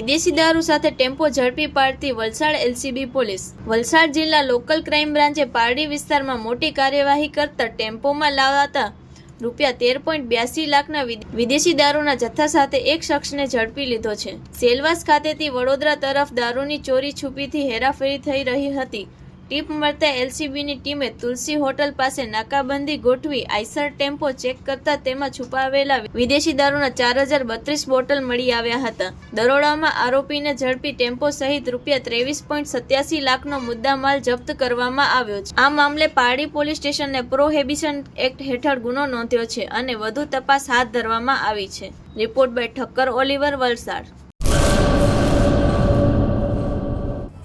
વિદેશી દારૂ સાથે ટેમ્પો ઝડપી પાડતી વલસાડ એલસીબી પોલીસ. વલસાડ જિલ્લા લોકલ ક્રાઇમ બ્રાન્ચે પારડી વિસ્તારમાં મોટી કાર્યવાહી કરતા ટેમ્પોમાં લાવાતા રૂપિયા તેર પોઈન્ટ બ્યાસી લાખના વિદેશી દારૂના જથ્થા સાથે એક શખ્સને ઝડપી લીધો છે. સેલવાસ ખાતેથી વડોદરા તરફ દારૂની ચોરી છુપીથી હેરાફેરી થઈ રહી હતી. ટીપ મળતા એલસીબીની ટીમે તુલસી હોટલ પાસે નાકાબંધી ગોઠવી આઈસર ટેમ્પો ચેક કરતા તેમાં છુપાવેલા વિદેશી દારૂના ચાર હજાર બત્રીસ બોટલ મળી આવ્યા હતા. દરોડામાં આરોપીને ઝડપી ટેમ્પો સહિત રૂપિયા ત્રેવીસ પોઈન્ટ સત્યાસી લાખનો મુદ્દામાલ જપ્ત કરવામાં આવ્યો છે. આ મામલે પારડી પોલીસ સ્ટેશનને પ્રોહેબિશન એક્ટ હેઠળ ગુનો નોંધ્યો છે અને વધુ તપાસ હાથ ધરવામાં આવી છે. Report by Thakkar Oliver Valsad.